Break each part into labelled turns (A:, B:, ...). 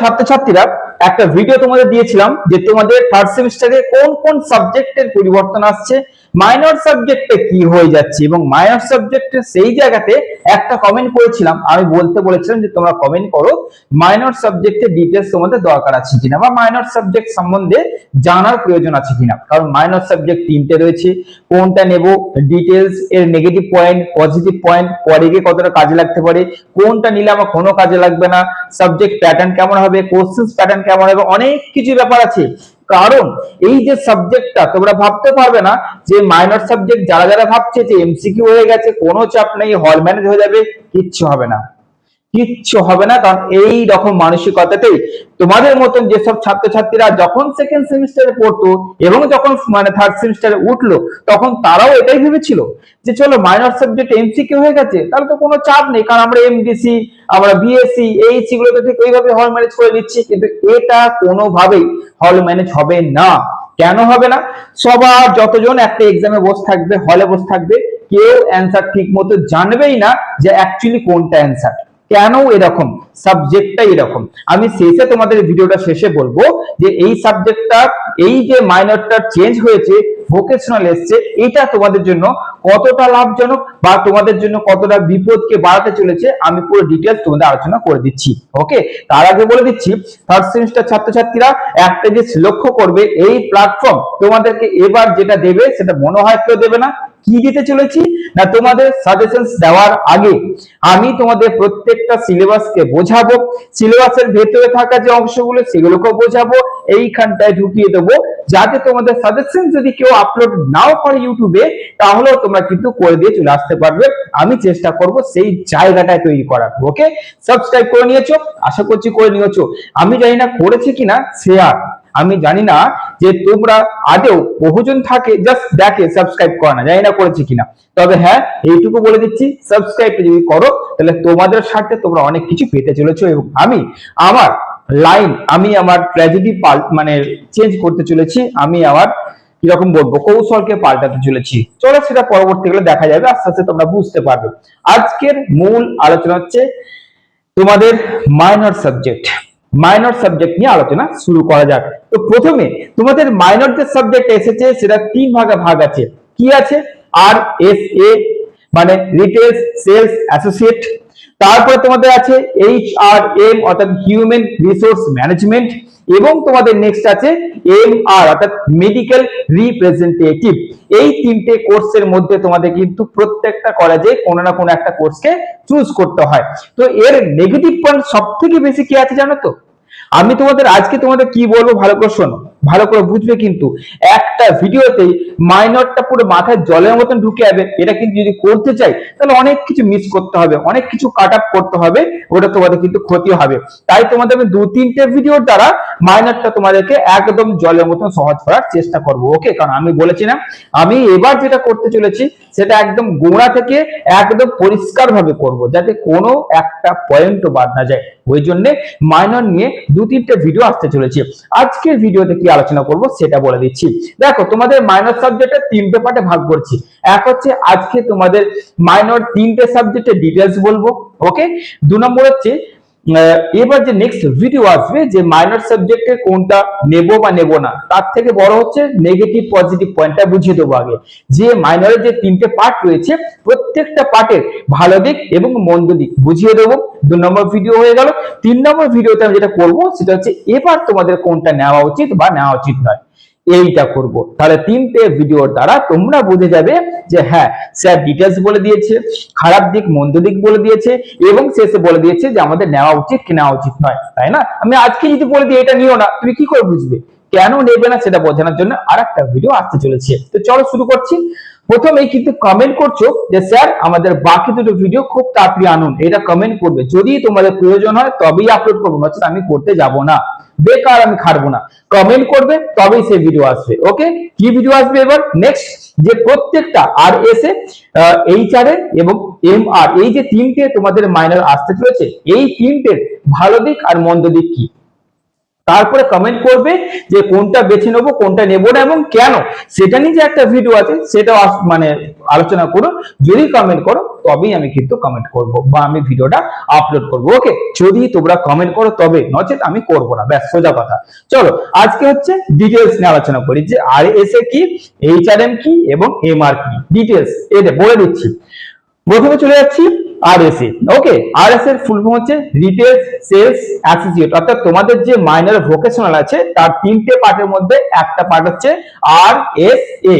A: ছাত্রছাত্রীরা একটা ভিডিও তোমাদের দিয়েছিলাম যে তোমাদের থার্ড সেমিস্টারে কোন কোন সাবজেক্টের পরিবর্তন আসছে মাইনর সাবজেক্টে কি হয়ে যাচ্ছে এবং মাইনর সাবজেক্টে সেই জায়গাতে একটা কমেন্ট করেছিলাম, আমি বলতে বলেছিলাম যে তোমরা কমেন্ট করো মাইনর সাবজেক্টের ডিটেলস তোমাদের দরকার আছে কিনা বা মাইনর সাবজেক্ট সম্বন্ধে জানার প্রয়োজন আছে কিনা। কারণ মাইনর সাবজেক্ট তিনটে রয়েছে, কোনটা নেব ডিটেলস এর নেগেটিভ পয়েন্ট পজিটিভ পয়েন্ট পরে গিয়ে কতটা কাজে লাগতে পারে, কোনটা নিলে আমার কোনো কাজে লাগবে না সাবজেক্ট প্যাটার্ন কেমন হবে কোশ্চেন্স প্যাটার্ন কেমন হবে, অনেক কিছু ব্যাপার আছে। কারণ এই যে সাবজেক্টটা তোমরা ভাবতে পারবে না যে মাইনর সাবজেক্ট যারা যারা ভাবছে যে এমসিকিউ হয়ে গেছে, কোনো চাপ নেই হল ম্যানেজ হয়ে যাবে, কিচ্ছু হবে না। কিচ্ছু হবে না, কারণ এই রকম মানসিকতাতেই তোমাদের মতন যেসব ছাত্রছাত্রীরা যখন সেকেন্ড সেমিস্টারে পড়তো এবং যখন মানে থার্ড সেমিস্টারে উঠল, তখন তারাও এটাই ভেবেছিল যে চলো মাইনর সাবজেক্ট এমসিকিউ হয়ে গেছে, তাহলে তো কোনো চাপ নেই, কারণ আমরা এমডিসি আমরা বিএসসি এই গুলো তো ঠিক ওইভাবে হল ম্যানেজ করে নিচ্ছি, কিন্তু এটা কোনোভাবেই হল ম্যানেজ হবে না। কেন হবে না? সবার যতজন একটা এক্সামে বসে থাকবে হলে বসে থাকবে, কেউ অ্যান্সার ঠিক মতো জানবেই না যে অ্যাকচুয়ালি কোনটা অ্যান্সার কেন এরকম? সাবজেক্টটা এরকম। আমি শেষে তোমাদের ভিডিওটা শেষে বলব যে এই সাবজেক্টটা এই যে মাইনরটা চেঞ্জ হয়েছে ভোকেশনাল এসছে, এটা তোমাদের জন্য কতটা লাভজনক বা তোমাদের জন্য কতটা বিপদকে বাড়াতে চলেছে, আমি পুরো ডিটেলস তোমাদের আলোচনা করে দিচ্ছি ওকে তার আগে বলে দিচ্ছি থার্ড সেমিস্টার ছাত্রছাত্রীরা একটা জিনিস লক্ষ্য করবে, এই প্ল্যাটফর্ম তোমাদেরকে এবার যেটা দেবে, সেটা মনে হয় কেউ দেবে না কি দিতে চলেছি? না, তোমাদের সাজেশনস দেওয়ার আগে আমি তোমাদের প্রত্যেকটা সিলেবাসকে বোঝাবো। সিলেবাসের ভেতরে থাকা যে অংশগুলো, সেগুলোকেও বোঝাবো। এইখানটায় ঢুকিয়ে দেবো। যাতে তোমাদের সাজেশন যদি কেউ আপলোড নাও করে ইউটিউবে তাহলেও তোমরা কিন্তু করে দিয়ে চলে আসতে পারবে। আমি চেষ্টা করব সেই জায়গাটায় তৈরি করার ওকে সাবস্ক্রাইব করে নিয়েছো? আশা করছি করে নিয়েছো। আমি জানি না করেছে কিনা শেয়ার আমি জানি না যে তোমরা আদেও বহুজন থাকে জাস্ট দেখে সাবস্ক্রাইব করে না, জানি না করেছে কিনা। তবে হ্যাঁ এইটুকু বলে দিচ্ছি সাবস্ক্রাইব যদি করো, তাহলে তোমাদের সাথে তোমরা অনেক কিছু পেতে চলেছো এবং আমি আমার লাইন আমি আমার ট্র্যাজেডি পাল মানে চেঞ্জ করতে চলেছি, আমি আমার কীরকম বলব, কৌশলকে পাল্টাতে চলেছি। চলো সেটা পরবর্তীকালে দেখা যাবে, আস্তে আস্তে তোমরা বুঝতে পারবে। আজকের মূল আলোচনা হচ্ছে তোমাদের মাইনর সাবজেক্ট মাইনর সাবজেক্ট নিয়ে আলোচনা শুরু করা যাক। তো প্রথমে তোমাদের মাইনর যে সাবজেক্ট এসেছে, সেটা তিন ভাগে ভাগ আছে। কি আছে? আর এস এ মানে রিটেলস সেলস অ্যাসোসিয়েট তারপরে তোমাদের আছে এইচ আর এম অর্থাৎ হিউম্যান রিসোর্স ম্যানেজমেন্ট এবং তোমাদের নেক্সট আছে এম আর অর্থাৎ মেডিকেল রিপ্রেজেন্টেটিভ এই তিনটে কোর্সের মধ্যে তোমাদের কিন্তু প্রত্যেকটা কলেজে কোনো না কোনো একটা কোর্সকে চুজ করতে হয়। তো এর নেগেটিভ পয়েন্ট সব থেকে বেশি কি আছে জানো তো? আমি তোমাদের আজকে তোমাদের কি বলব ভালো করে শোনো। ভালো করে বুঝবে কিন্তু একটা ভিডিওতেই মাইনরটা পুরো মাথায় জলের মতন ঢুকে যাবে। এটা কিন্তু যদি করতে চাই, তাহলে অনেক কিছু মিস করতে হবে, অনেক কিছু কাট আপ করতে হবে, ওটা তোমাদের কিন্তু ক্ষতি হবে। তাই তোমাদের আমি দু তিনটে ভিডিওর দ্বারা মাইনরটা তোমাদেরকে একদম জলের মতন সহজ করার চেষ্টা করব ওকে কারণ আমি বলেছি না, আমি এবার যেটা করতে চলেছি, সেটা একদম গোড়া থেকে একদম পরিষ্কার ভাবে করব, যাতে কোনো একটা পয়েন্টও বাদ না যায়। ওই জন্য মাইনর নিয়ে দু তিনটে ভিডিও আসতে চলেছে। আজকের ভিডিওতে কি আলোচনা করব, সেটা বলে দিচ্ছি। দেখো, তোমাদের মাইনর সাবজেক্টে তিনটে পার্টে ভাগ করছি। এক হচ্ছে আজকে তোমাদের মাইনর তিনটে সাবজেক্টের ডিটেলস বলব ওকে দু নম্বর হচ্ছে এবার যে নেক্সট ভিডিও আসবে, যে মাইনর সাবজেক্টে কোনটা নেব বা নেব না, তার থেকে বড় হচ্ছে নেগেটিভ পজিটিভ পয়েন্টটা বুঝিয়ে দেবো আগে। যে মাইনরের যে তিনটে পার্ট রয়েছে, প্রত্যেকটা পার্টের ভালো দিক এবং মন্দ দিক বুঝিয়ে দেবো। দু নম্বর ভিডিও হয়ে গেল। তিন নম্বর ভিডিওতে আমি যেটা করব, সেটা হচ্ছে এবার তোমাদের কোনটা নেওয়া উচিত বা নেওয়া উচিত নয়। এইটা করব। তাহলে তিনটে ভিডিওর দ্বারা তোমরা বুঝে যাবে যে হ্যাঁ স্যার ডিটেলস বলে দিয়েছে, খারাপ দিক, মন্দ দিক বলে দিয়েছে, এবং শেষে বলে দিয়েছে যে আমাদের নেওয়া উচিত কি নেওয়া উচিত নয়, তাই না? আমি আজকে যদি বলে দিই, এটা নিও না, তুমি কি করে বুঝবে? কেন নেবে না সেটা বোঝানোর জন্য আর একটা ভিডিও আসতে চলেছে। তো চলো শুরু করছি। প্রথমেই কিন্তু কমেন্ট করছ যে, স্যার, আমাদের বাকি দুটো ভিডিও খুব তাড়াতাড়ি আনুন। এটা কমেন্ট করবে। যদি তোমাদের প্রয়োজন হয়, তবেই আপলোড করব আমি করতে যাব না। বেকার আমি খাটবো না। কমেন্ট করবে, তবেই সেই ভিডিও আসবে। ওকে কি ভিডিও আসবে এবার? নেক্সট যে প্রত্যেকটা R S A H R এ এবং এম আর এই যে তিনটে তোমাদের মাইনার আসতে চলেছে, এই তিনটের ভালো দিক আর মন্দ দিক কি? তারপরে কমেন্ট করবে যে কোনটা বেছে নেব, কোনটা নেব না এবং কেন? সেটা নিয়ে যে একটা ভিডিও আছে সেটা মানে আলোচনা করো যদি কমেন্ট করো, তবেই আমি কিন্তু কমেন্ট করব বা আমি ভিডিওটা আপলোড করব। ওকে যদি তোমরা কমেন্ট করো, তবে। নচেত আমি করব না। ব্যাস, সোজা কথা। চলো, আজকে হচ্ছে ডিটেলস নিয়ে আলোচনা করি যে আর এস এ কি এইচ আর এম কি এবং এম আর কি ডিটেলস এটা বলে দিচ্ছি। প্রথমে চলে যাচ্ছি। আরএসএ ওকে আরএস এর ফুল ফর্ম হচ্ছে রিটেল সেলস অ্যাসোসিয়েট অর্থাৎ তোমাদের যে মাইনর ভোকেশনাল আছে, তার তিনটে পার্টের মধ্যে একটা পার্ট হচ্ছে আর এস এ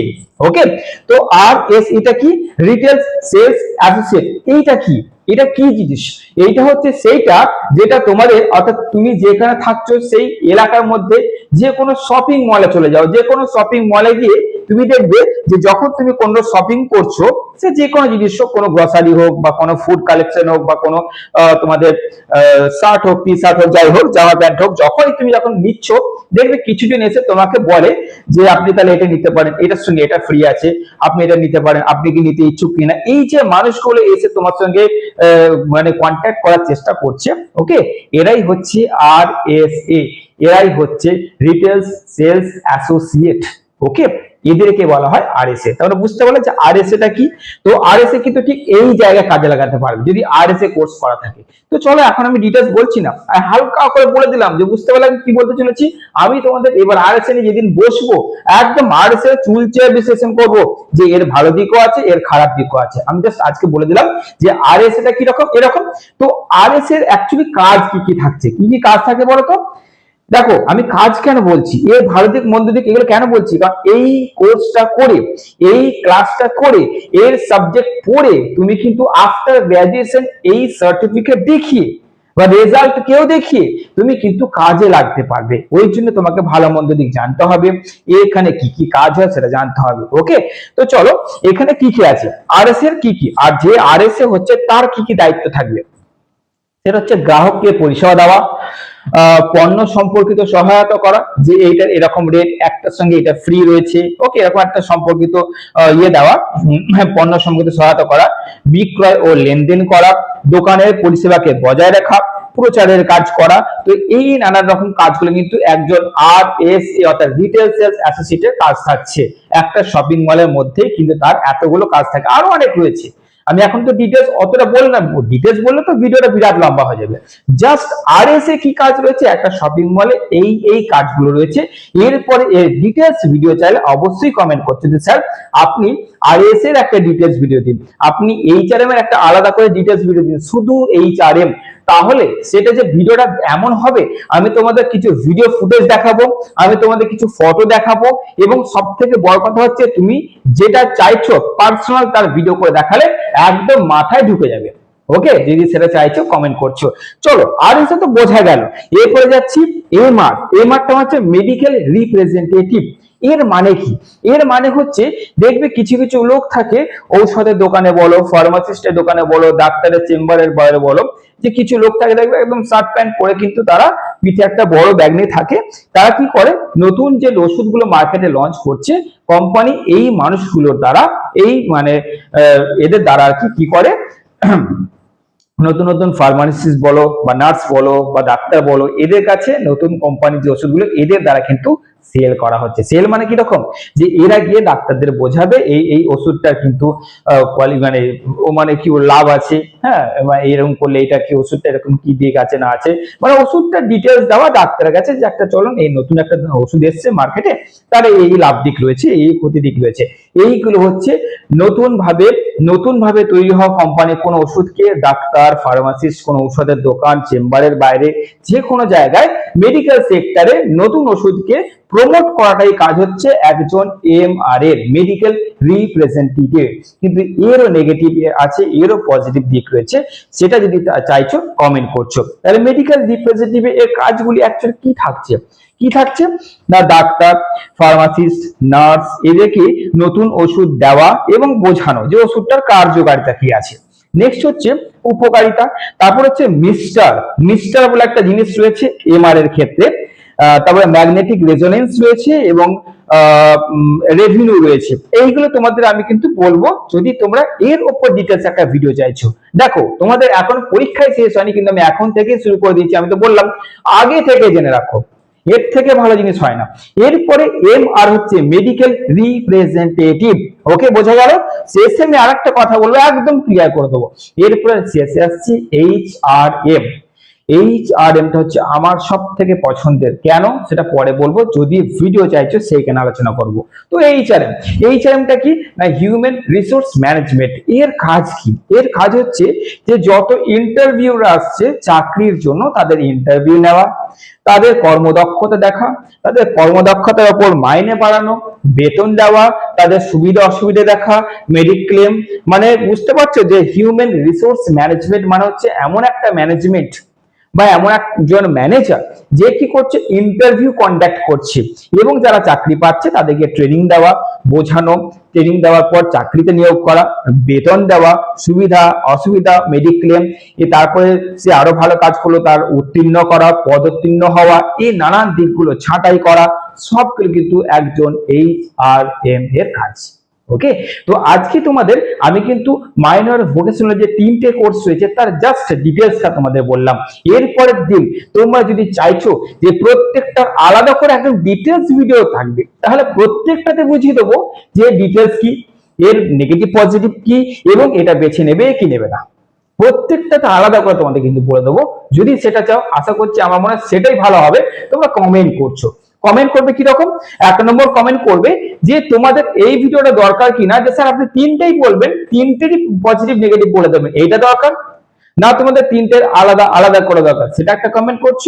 A: ওকে তো আর এস এটা কি? রিটেল সেলস অ্যাসোসিয়েট এইটা কি? এটা কি জিনিস? এইটা হচ্ছে সেইটা যেটা তোমাদের, অর্থাৎ তুমি যেখানে থাকছো সেই এলাকার মধ্যে যে কোনো শপিং মলে চলে যাও, যে কোনো শপিং মলে গিয়ে তুমি দেখবে যে যখন তুমি কোনো শপিং করছ, সে যে কোনো জিনিস হোক, কোনো গ্রসারি হোক বা কোনো ফুড কালেকশন হোক বা কোনো তোমাদের শার্ট হোক টি শার্ট হোক, যাই হোক, জামা প্যান্ট হোক, যখনই তুমি যখন নিচ্ছ, দেখবে কিছুজন এসে তোমাকে বলে যে আপনি তাহলে এটা নিতে পারেন এটার সঙ্গে এটা ফ্রি আছে, আপনি এটা নিতে পারেন, আপনি কি নিতে ইচ্ছুক কিনা? এই যে মানুষগুলো এসে তোমার সঙ্গে মানে কন্ট্যাক্ট করার চেষ্টা করছে ওকে এরাই হচ্ছে আর এস এ এরাই হচ্ছে রিটেলস সেলস অ্যাসোসিয়েট ওকে এদেরকে বলা হয় আরএসএ তাহলে বুঝতে পারলে যে আরএসএ টা কি? তো আরএসএ কিন্তু ঠিক এই জায়গায় কাজে লাগাতে পারবে, যদি আরএসএ কোর্স করা থাকে। তো চলো এখন আমি ডিটেলস বলছি না, আর হালকা করে বলে দিলাম যে বুঝতে পারলাম কি বলতে চলেছি? আমি তোমাদের এবার আর আরএসএ নিয়ে যেদিন বসবো, একদম আর এস আরএসএ চুলচে বিশ্লেষণ করব যে এর ভালো দিকও আছে, এর খারাপ দিকও আছে। আমি জাস্ট আজকে বলে দিলাম যে আরএসএ টা কীরকম? এরকম। তো আরএসএ এর অ্যাকচুয়ালি কাজ কি কি থাকছে? কি কি কাজ থাকে বলো তো দেখো, আমি কাজ কেন বলছি? এর ভালো দিক মন্দ এগুলো কেন বলছি? কারণ এই কোর্সটা করে, এই ক্লাসটা করে, এর সাবজেক্ট পড়ে তুমি কিন্তু আফটার গ্রাজুয়েশন এই সার্টিফিকেট দেখিয়ে বা রেজাল্ট কেউ দেখিয়ে তুমি কিন্তু কাজে লাগতে পারবে। ওই জন্য তোমাকে ভালো মন্দ দিক জানতে হবে। এখানে কি কি কাজ হয় সেটা জানতে হবে ওকে তো চলো, এখানে কি কি আছে? আর এস এর কি কি? আর যে আর এস এ হচ্ছে তার কি কি দায়িত্ব থাকবে? সেটা হচ্ছে গ্রাহককে পরিষেবা দেওয়া পণ্য সম্পর্কিত সহায়তা করা যে এইটার এরকম রেট একটার সঙ্গে এটা ফ্রি রয়েছে ওকে এরকম একটা সম্পর্কিত ইয়ে দেওয়া হ্যাঁ, পণ্য সম্পর্কিত সহায়তা করা বিক্রয় ও লেনদেন করা দোকানের পরিষেবাকে বজায় রাখা প্রচারের কাজ করা তো এই নানান রকম কাজগুলো কিন্তু একজন আর এস অর্থাৎ রিটেল সেলস অ্যাসোসিয়েটের কাজ থাকছে। একটা শপিং মলের মধ্যে কিন্তু তার এতগুলো কাজ থাকে। আরও অনেক রয়েছে। আমি এখন তো ডিটেলস অতটা বললাম ডিটেলস বললে তো ভিডিওটা বিরাট লম্বা হয়ে যাবে। জাস্ট আর এস এ কি কাজ রয়েছে? একটা শপিং মলে এই এই কাজগুলো রয়েছে। এরপরে এর ডিটেলস ভিডিও চাইলে অবশ্যই কমেন্ট করতে যে স্যার, আপনি আর এস এর একটা ডিটেলস ভিডিও দিন। আপনি এইচআরএম এর একটা আলাদা করে ডিটেলস ভিডিও দিন, শুধু এইচআরএম তাহলে সেটা যে ভিডিওটা এমন হবে, আমি তোমাদের কিছু ভিডিও ফুটেজ দেখাবো, আমি তোমাদের কিছু ফটো দেখাবো, এবং সব থেকে বড় কথা হচ্ছে তুমি যেটা চাইছো পার্সোনাল তার ভিডিও করে দেখালে একদম মাথায় ঢুকে যাবে। ওকে যদি সেটা চাইছো কমেন্ট করছ। চলো আর এসে তো বোঝা গেল। এরপরে যাচ্ছি এমআর এমআরটা হচ্ছে মেডিকেল রিপ্রেজেন্টেটিভ এর মানে কি? এর মানে হচ্ছে, দেখবে কিছু কিছু লোক থাকে, ঔষধের দোকানে বলো ফার্মাসিস্টের দোকানে বলো, ডাক্তারের চেম্বারের বাইরে বলো, যে কিছু লোক থাকে, দেখবে একদম শার্ট প্যান্ট পরে কিন্তু তারা পিঠে একটা বড় ব্যাগ নিয়ে থাকে। তারা কি করে? নতুন যে ওষুধগুলো মার্কেটে লঞ্চ করছে কোম্পানি এই মানুষগুলোর দ্বারা, এই মানে এদের দ্বারা আর কি কি করে? নতুন নতুন ফার্মাসিস্ট বলো, বা নার্স বলো, বা ডাক্তার বলো, এদের কাছে নতুন কোম্পানির যে ওষুধগুলো, এদের দ্বারা কিন্তু সেল করা হচ্ছে। সেল মানে কি রকম? যে এরা গিয়ে ডাক্তারদের বোঝাবে, এই এই ওষুধটা কিন্তু কোয়ালি মানে ও মানে কি লাভ আছে হ্যাঁ? এরকম করলে এটা কি ওষুধটা এরকম কি দিক আছে, না আছে? মানে ওষুধটা ডিটেলস দেওয়া ডাক্তারের কাছে যে একটা চলুন, এই নতুন একটা ওষুধ এসছে মার্কেটে তার এই লাভ দিক রয়েছে, এই ক্ষতি দিক রয়েছে। এইগুলো হচ্ছে নতুন ভাবে নতুন ভাবে তৈরি হওয়া কোম্পানি কোনো ওষুধকে ডাক্তার ফার্মাসিস্ট কোনো ঔষধের দোকান চেম্বারের বাইরে যে কোনো জায়গায় মেডিকেল সেক্টরে নতুন ওষুধকে প্রমোট করাটাই কাজ হচ্ছে একজন এম আর এর মেডিকেল রিপ্রেজেন্টেটিভ কিন্তু এরও নেগেটিভ আছে, এরও পজিটিভ দিক রয়েছে, সেটা যদি চাইছো কমেন্ট করছ। তাহলে মেডিকেল রিপ্রেজেন্টেটিভ এর কাজগুলি অ্যাকচুয়ালি কি থাকছে? কি থাকছে? না ডাক্তার ফার্মাসিস্ট নার্স এদেরকে নতুন ওষুধ দেওয়া এবং বোঝানো যে ওষুধটার কার্যকারিতা কি আছে। নেক্সট হচ্ছে উপকারিতা, তারপর হচ্ছে মিস্টার মিস্টার বলে একটা জিনিস রয়েছে এমআর এর ক্ষেত্রে। তারপরে ম্যাগনেটিক রেজোনেন্স রয়েছে এবং রেভিনিউ রয়েছে। এইগুলো তোমাদের আমি কিন্তু বলব যদি তোমরা এর উপর ডিটেলস একটা ভিডিও চাইছো। দেখো, তোমাদের এখন পরীক্ষায় শেষ হয়নি, কিন্তু আমি এখন থেকে শুরু করে দিয়েছি। আমি তো বললাম, আগে থেকে জেনে রাখো। এর থেকে ভালো জিনিস হয় না। এরপরে এম আর হচ্ছে মেডিকেল রিপ্রেজেন্টেটিভ ওকে বোঝা গেল? শেষে আমি আরেকটা কথা বলব, একদম ক্লিয়ার করে দেবো। এরপরে শেষে আসছি H R M H R এমটা হচ্ছে আমার সব থেকে পছন্দের। কেন? সেটা পরে বলব। যদি ভিডিও চাইছো, সেইখানে আলোচনা করব। তো এইচ আর এম এইচ কি? না হিউম্যান রিসোর্স ম্যানেজমেন্ট এর কাজ কি? এর কাজ হচ্ছে যে, যত ইন্টারভিউরা আসছে চাকরির জন্য, তাদের ইন্টারভিউ নেওয়া, তাদের কর্মদক্ষতা দেখা, তাদের কর্মদক্ষতার উপর মাইনে বাড়ানো, বেতন দেওয়া, তাদের সুবিধা অসুবিধা দেখা মেডিক্লেম মানে বুঝতে পারছ যে হিউম্যান রিসোর্স ম্যানেজমেন্ট মানে হচ্ছে এমন একটা ম্যানেজমেন্ট বা এমন একজন ম্যানেজার যে কি করছে? ইন্টারভিউ কন্ডাক্ট করছে। এবং যারা চাকরি পাচ্ছে তাদেরকে ট্রেনিং দেওয়া, বোঝানো। ট্রেনিং দেওয়ার পর চাকরিতে নিয়োগ করা, বেতন দেওয়া, সুবিধা, অসুবিধা মেডিক্লেম এ তারপরে সে আরও ভালো কাজ করল, তার উত্তীর্ণ করা, পদোত্তীর্ণ হওয়া, এই নানান দিকগুলো, ছাঁটাই করা, সবগুলো কিন্তু একজন এইচ আর এম এর কাজ। ওকে তো আজকে তোমাদের আমি কিন্তু মাইনর ভোকেশনাল যে তিনটে কোর্স রয়েছে, তার জাস্ট ডিটেলসটা তোমাদের বললাম। এরপরের দিন তোমরা যদি চাইছো যে প্রত্যেকটা আলাদা করে একদম ডিটেলস ভিডিও থাকবে, তাহলে প্রত্যেকটাতে বুঝিয়ে দেবো যে ডিটেলস কি, এর নেগেটিভ পজিটিভ কি, এবং এটা বেছে নেবে কি নেবে না। প্রত্যেকটাতে আলাদা করে তোমাদের কিন্তু বলে দেবো। যদি সেটা চাও, আশা করছি আমার মনে হয় সেটাই ভালো হবে। তোমরা কমেন্ট করছ। কমেন্ট করবে কি রকম এক নম্বর কমেন্ট করবে যে তোমাদের এই ভিডিওটা দরকার কিনা? যে স্যার আপনি তিনটেই বলবেন, তিনটেরই পজিটিভ নেগেটিভ বলে দেবেন। এইটা দরকার? না, তোমাদের তিনটের আলাদা আলাদা করে দরকার। সেটা একটা কমেন্ট করছ।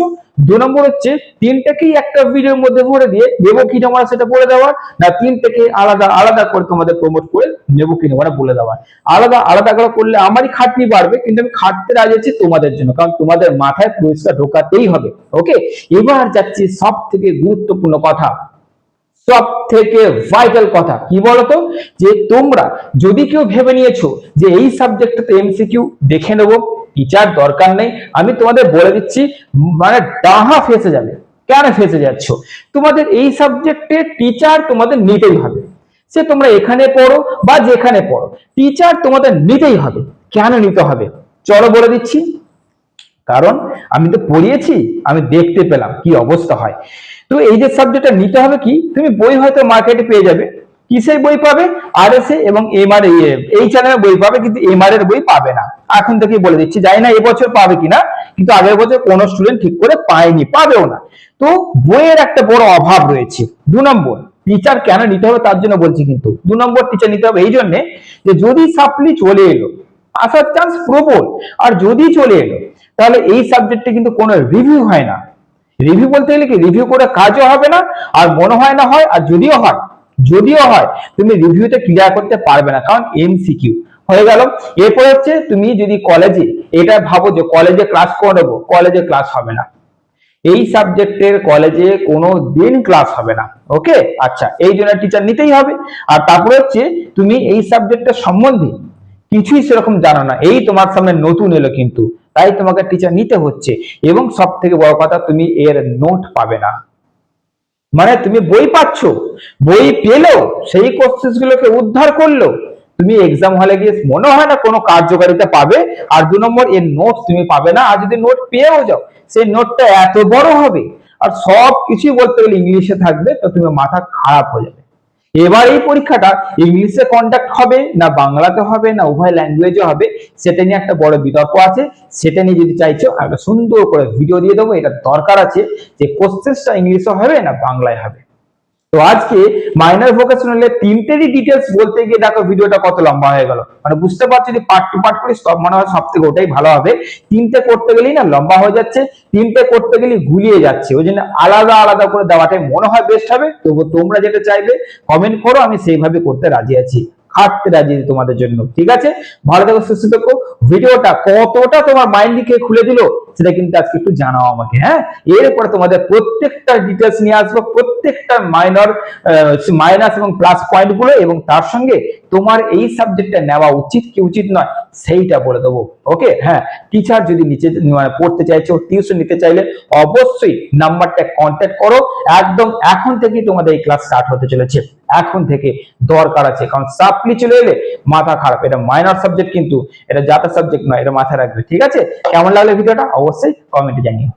A: দু নম্বর হচ্ছে, তিনটাকেই একটা ভিডিওর মধ্যে ভরে দিয়ে নেব কি নেব না সেটা বলে দেওয়ার। না তিনটাকে আলাদা আলাদা করে তোমাদের প্রমোট করে নেব কি নেব না বলে দেওয়ার। আলাদা আলাদা করে করলে আমারই খাটনি বাড়বে, কিন্তু আমি খাটতে রাজি আছি তোমাদের জন্য, কারণ তোমাদের মাথায় পরিষ্কার ঢোকাতেই হবে ওকে এবার যাচ্ছি সব থেকে গুরুত্বপূর্ণ কথা সব থেকে ভাইটাল কথা। কি বলতো? যে তোমরা যদি কেউ ভেবে নিয়েছো যে এই সাবজেক্টটাতে এমসিকিউ দেখে নেব টিচার দরকার নেই। আমি তোমাদের বলে দিচ্ছি মানে ডাহা ফেসে যাবে। কেন ফেসে যাচ্ছ? তোমাদের এই সাবজেক্টে টিচার তোমাদের নিতেই হবে। সে তোমরা এখানে পড়ো বা যেখানে পড়ো টিচার তোমাদের নিতেই হবে। কেন নিতে হবে? চলো বলে দিচ্ছি। কারণ আমি তো পড়িয়েছি, আমি দেখতে পেলাম কি অবস্থা হয়। তো এই যে সাবজেক্টটা নিতে হবে কি? তুমি বই হয়তো মার্কেটে পেয়ে যাবে। কিসের বই পাবে? আর এস এবং এম আর এই চ্যানেলের বই পাবে, কিন্তু এমআর এর বই পাবে না। এখন থেকে বলে দিচ্ছি, জানি না এবছর পাবে কিনা, কিন্তু আগের বছর কোনো স্টুডেন্ট ঠিক করে পায়নি, পাবেও না। তো বইয়ের একটা বড় অভাব রয়েছে। দু নম্বর টিচার কেন নিতে হবে তার জন্য বলছি কিন্তু। দু নম্বর টিচার নিতে হবে এই জন্যে যে যদি সাপ্লি চলে এলো, আসার চান্স প্রবল, আর যদি চলে এলো, তাহলে এই সাবজেক্টে কিন্তু কোনো রিভিউ হয় না। রিভিউ বলতে গেলে কি? রিভিউ করে কাজও হবে না, আর মনে হয় না হয়, আর যদিও হয় যদিও হয়, তুমি রিভিউতে ক্লিয়ার করতে পারবে না, কারণ এমসিকিউ হয়ে গেল। এরপর হচ্ছে, তুমি যদি কলেজে এটা ভাবো যে কলেজে ক্লাস করে নেব কলেজে ক্লাস হবে না। এই সাবজেক্টের কলেজে কোনো দিন ক্লাস হবে না ওকে আচ্ছা এই জন্য টিচার নিতেই হবে। আর তারপর হচ্ছে, তুমি এই সাবজেক্টের সম্বন্ধে কিছুই সেরকম জানো না। এই তোমার সামনে নতুন এলো কিন্তু। তাই তোমাকে টিচার নিতে হচ্ছে। এবং সব থেকে বড় কথা, তুমি এর নোট পাবে না। মানে তুমি বই পাচ্ছ, বই পেল, সেই কোশ্চেন গুলোকে উদ্ধার করল। তুমি এক্সাম হলে গিয়ে মনে হয় না কোনো কার্যকারিতা পাবে, আর দু নম্বর এর নোট তুমি পাবে না, আর যদি নোট পেয়েও যাও, সেই নোটটা এত বড় হবে, আর সব কিছুই বলতে গেলে ইংলিশে থাকবে, তো তুমি মাথা খারাপ হয়ে যাবে। এবার এই পরীক্ষাটা ইংলিশে কন্ডাক্ট হবে না বাংলাতে হবে না উভয় ল্যাঙ্গুয়েজে হবে, সেটা নিয়ে একটা বড় বিতর্ক আছে। সেটা নিয়ে যদি চাইছো একটা সুন্দর করে ভিডিও দিয়ে দেবো। এটা দরকার আছে যে কোশ্চেনটা ইংলিশে হবে না বাংলায় হবে। তো আজকে মাইনর ভোকেশনালের তিনটেরই ডিটেলস বলতে গিয়ে দেখো ভিডিওটা কত লম্বা হয়ে গেল। মানে বুঝতে পারছি যে পার্ট টু পার্ট করে সব মনে হয় সব থেকে ওটাই ভালো হবে। তিনটে করতে গেলেই না লম্বা হয়ে যাচ্ছে, তিনটে করতে গেলেই গুলিয়ে যাচ্ছে। ওই জন্য আলাদা আলাদা করে দেওয়াটাই মনে হয় বেস্ট হবে। তবু তোমরা যেটা চাইবে কমেন্ট করো, আমি সেইভাবে করতে রাজি আছি। খাটতে রাজি তোমাদের জন্য। ঠিক আছে? ভালো থেকো, সুস্থ থেকো। ভিডিওটা কতটা তোমার মাইন্ডকে খুলে দিল সেটা কিন্তু আজকে একটু জানাও আমাকে হ্যাঁ? এরপরে তোমাদের প্রত্যেকটা ডিটেলস নিয়ে আসব, প্রত্যেকটা মাইনর মাইনাস এবং প্লাস পয়েন্টগুলো এবং তার সঙ্গে তোমার এই সাবজেক্টটা নেওয়া উচিত কি উচিত নয়, সেইটা বলে দেবো ওকে হ্যাঁ টিচার যদি নিচে মানে পড়তে চাইছো টিউশন নিতে চাইলে অবশ্যই নাম্বারটা কন্ট্যাক্ট করো, একদম এখন থেকেই তোমাদের এই ক্লাস স্টার্ট হতে চলেছে, এখন থেকে দরকার আছে, কারণ সাপ্লি চলে এলে মাথা খারাপ, এটা মাইনর সাবজেক্ট কিন্তু, এটা যাতা সাবজেক্ট নয়, এটা মাথায় রাখবে, ঠিক আছে? কেমন লাগল ভিডিওটা? অবশ্যই কমেন্টে জানিও।